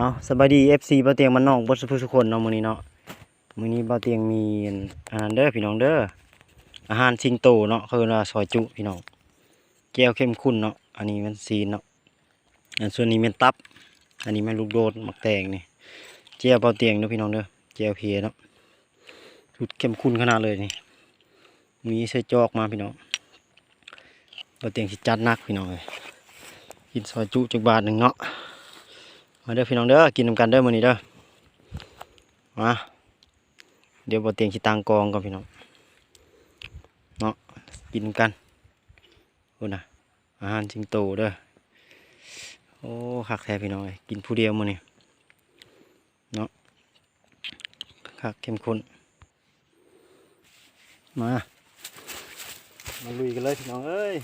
เอาสบายดี FC บ่เตียงมันนอกบ่สุทุกคนเนาะมื้อนี้เนาะมื้อนี้บ่เตียงมีอันนั้นเด้อพี่น้องเด้ออาหารสิงโตเนาะคือว่าซอยจุพี่น้องแก้วเข้มข้นเนาะอันนี้มันซีนเนาะอันส่วนนี้เป็นตับ อันนี้แม่นลูกโดดหมักแตงนี่แก้วบ่เตียงเด้อพี่น้องเด้อแก้วเพเนาะสุดเข้มข้นขนาดเลยนี่มีใส่จอกมาพี่น้องบ่เตียงสิจัดนักพี่น้องเอ้ยกินซอยจุจักบาทหนึ่งเนาะ มาเด้อพี่น้องเด้อกินนำกันเด้อมื้อนี้เด้อมาเดี๋ยวบ่เตียงสิตางกองก่อนพี่น้องเนาะกินกันโอ้นะอาหารสิงโตเด้อโอ้คักแท้พี่น้องเอ้ยกินผู้เดียวมื้อนี้เนาะคักเข้มข้นมามาลุยกันเลยพี่น้องเอ้ย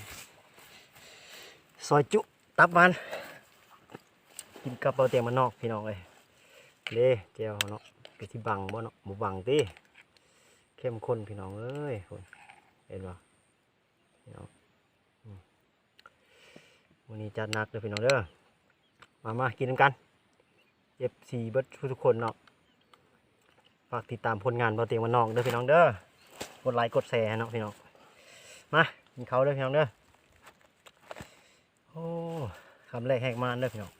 ซอยจุตับมัน กินกับเบาเตียงมันนอกพี่น้องเอ้ยเด้เจียวเนาะไปที่บังบ่เนาะหมูบังติเข้มข้นพี่น้องเอ้ยคนเห็นบ่พี่น้องวันนี้จัดหนักเลยพี่น้องเด้อมามากินกันเย็บสีเบิดทุกคนเนาะฝากติดตามผลงานเบาเตียงมันนอกเด้อพี่น้องเด้อกดไลค์กดแชร์เนาะพี่น้องมากินเขาเด้อพี่น้องเด้อโอ้คำแรกแหกมานเด้อพี่น้อง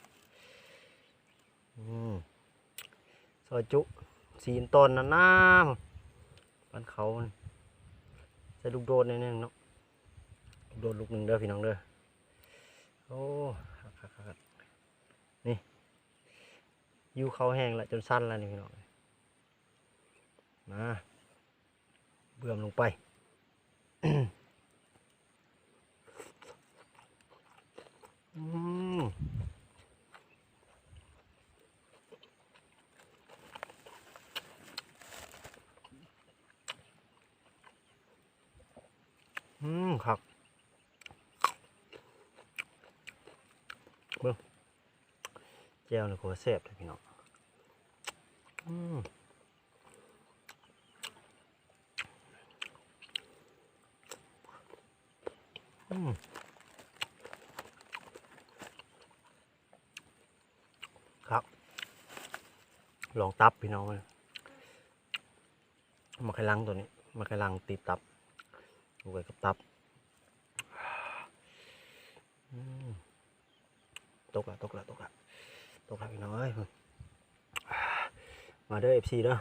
ซอยจุสีนต้นนะน้ำบ้านเขามันใส่ลูกโดดนิดนึงเนาะลูกโดดลูกหนึ่งเด้อพี่น้องเด้อโอ้นี่อยูเขาแห้งล้วจนสั้นแล้วนี่พี่น้องมาเบื่อมลงไปอืม ครับเบิ้งแก้วนี่โคตรแซ่บเลยพี่น้องอืมอืมครับ ลองตับพี่น้องเลยมาไข่ลังตัวนี้ มาไข่ลังตีตับดูไปกับตับ อืมตกละตกละตกละตกละพี่น้องเอ้ยมาเด้อเอฟซีเด้อ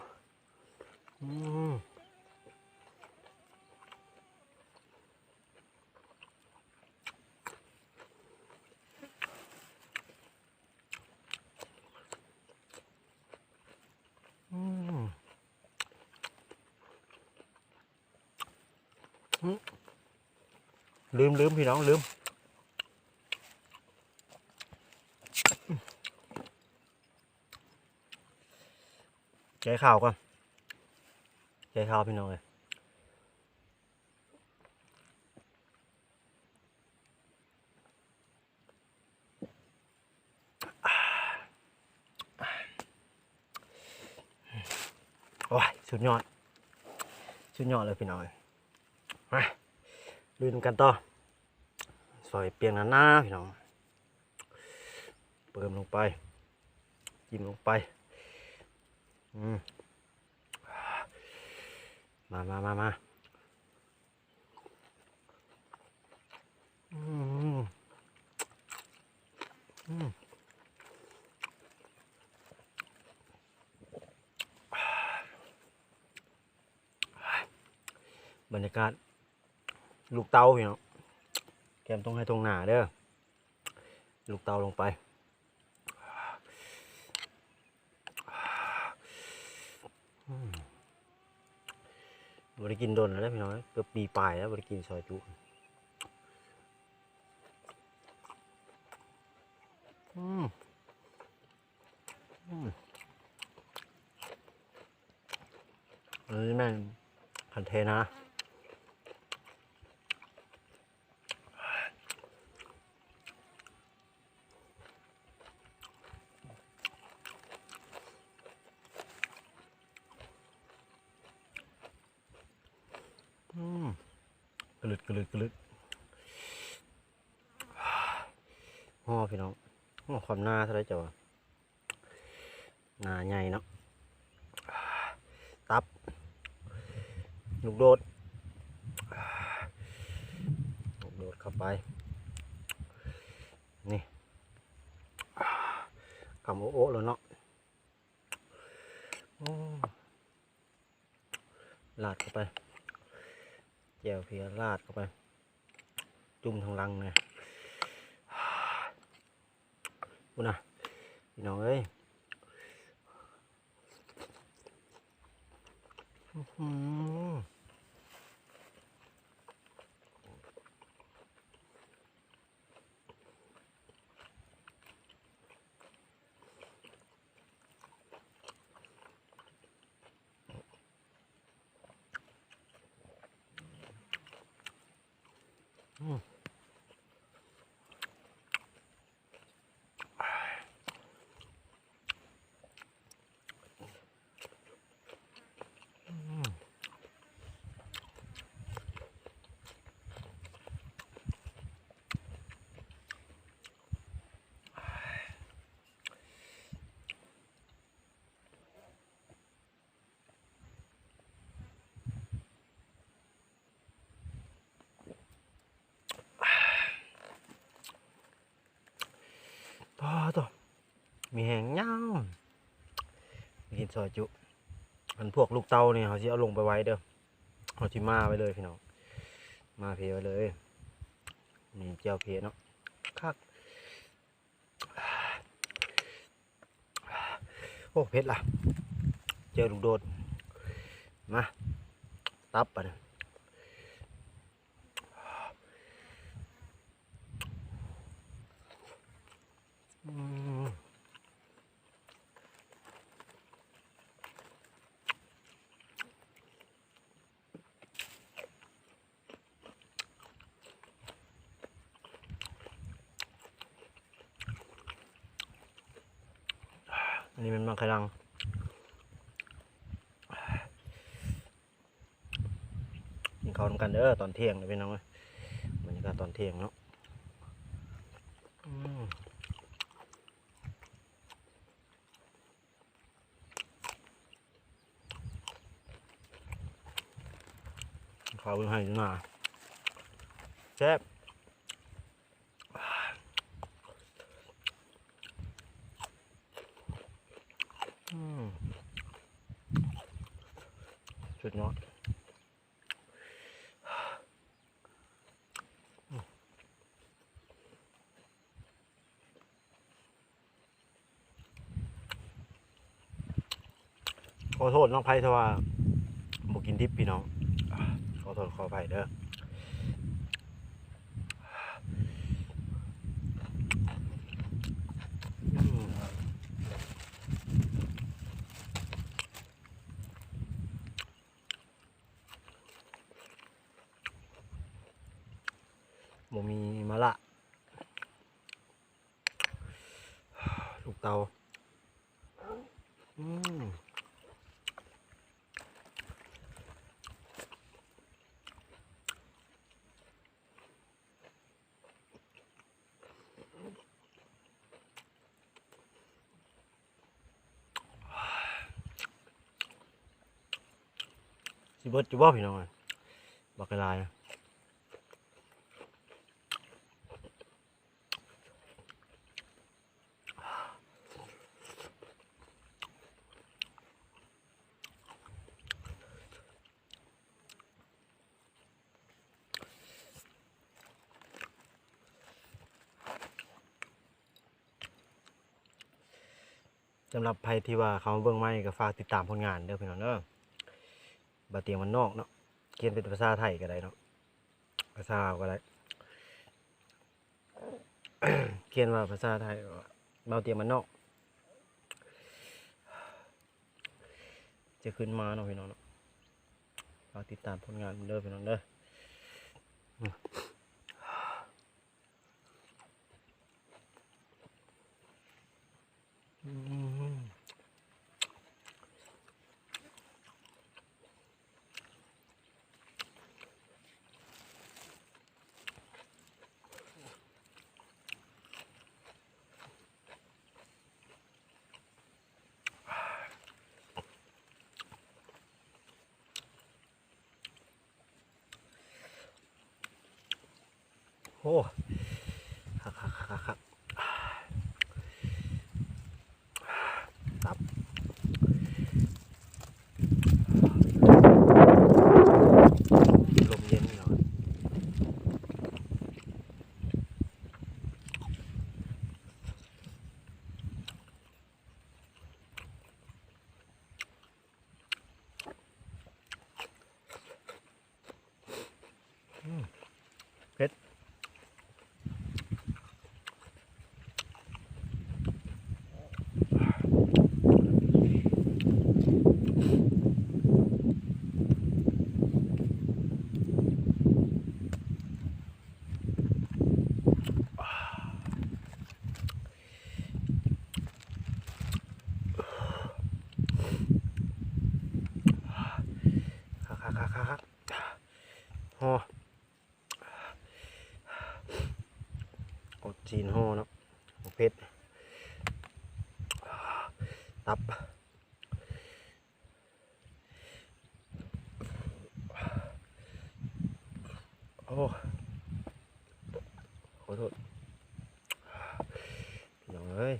อืมอืม ลืมลืมพี่น้องลืม ใจข่าวก่อนใจข่าวพี่น้องเลยโอ้ยสุดยอด สุดยอดเลยพี่น้องเอ้ยไปลื่นกันต่อซอยเปียงหนาหน้าพี่น้อง เปิมลงไป จิ้มลงไป มามามามาอืมอืมบรรยากาศ ลูกเตาพี่น้องแกมต้องให้ตรงหนาเด้อ ลูกเตาลงไป บริกินโดนแล้วเด้อพี่น้องเกือบปีปลายแล้วบริกินซอยจุอืมอืมอันนี้แม่งคันเทนะ ระลึดกระลึดกระลึดห่อพี่น้องห่อความหน้าเท่าไรจ้ะวะหนาใหญ่เนาะตับลูกโดดลูกโดดเข้าไป นี่กำโอโอแล้วเนาะโอ้ลาดเข้าไป จวเพียลาดเข้าไป จุ่มทางลังเนี่ยบุนะพี่น้องเอ้ยอือ หือพอตัวมีแหงเงา กินซอยจุ อันพวกลูกเตาเนี่ยเขาสิเอาลงไปไว้เด้อเอาที่มาไว้เลยพี่น้อง มาเพไว้เลย นี่เจียวเพเนาะคักโอ้เผ็ดล่ะ เจอลูกโดด มา ตับไปะเนี่ยอืม อั นนี้มันมังคลังกินข้าวทำกันเด้อตอนเที่ยงเลยพี่น้องเอ้ยบรรยากาศตอนเที่ยงเนาะข้าวเพิ่งให้มาแซ่บอืมสุดยอด ข อโทษน้องไผ่ถ้าว่าบกินดิบพี่น้อง ขอโทษขออภัยเด้อมบ่มีมะละ ลูกเตาอืม สิเบิดอยู่บ่พี่น้องบักกะลายสำหรับใครที่ว่าเขาเบิ่งไม่ก็ฝากติดตามผลงานเด้อพี่น้องเด้อ บาเตียงมันนอกเนาะเขียนเป็นภาษาไทยก็ได้เนาะภาษาลาวก็ได้เขียนว่าภาษาไทยว่าบาเตียงมันนอก จะขึ้นมาเนาะพี่น้องเนาะฝาติดตามผลงานเด้อพี่น้องเด้อ โอ้คักคักคักคักตับลมเย็นเนาะเผ็ด คักคักคักคักคักโอ้ ซีนห่อเนาะเพชรตับโอ้ขอโทษน้องเอ้ย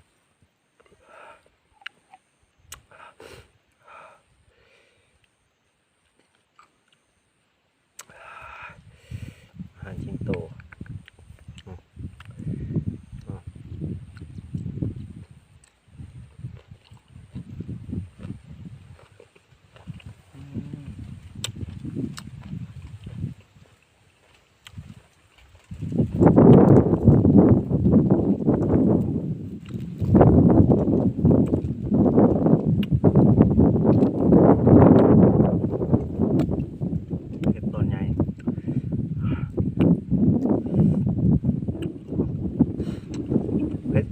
อาหารชิ้นโตอืมอืมเก็บต้นใหญ่ เผ็ด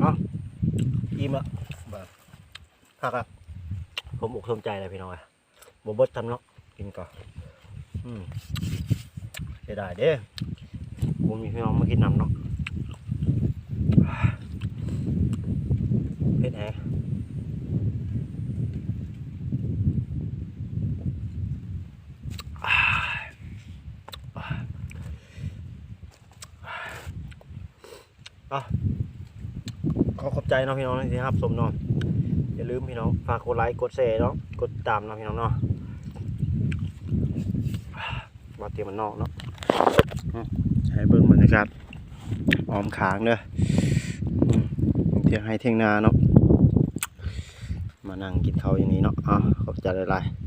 เอาอิ่ม ละแบบคักอะผมอกสมใจเลยพี่น้องอะบเบดทำเนาะกินก่อนอืมเสียดายเด้ผมมีพี่น้องมากินน้ำเนาะเผ็ดแฮอะ ขอขอบใจเนาะพี่น้องที่ครับสมเนาะอย่าลืมพี่น้องฝากกดไลค์กดแชร์เนาะกดติดตามเนาะพี่น้องเนาะมาเตรียมมันนอกเนาะให้เบิ่งบรรยากาศออมขางเด้ออืมเที่ยงให้เที่ยงนาเนาะมานั่งกินข้าวอย่างนี้เนาะอะขอบใจหลายๆ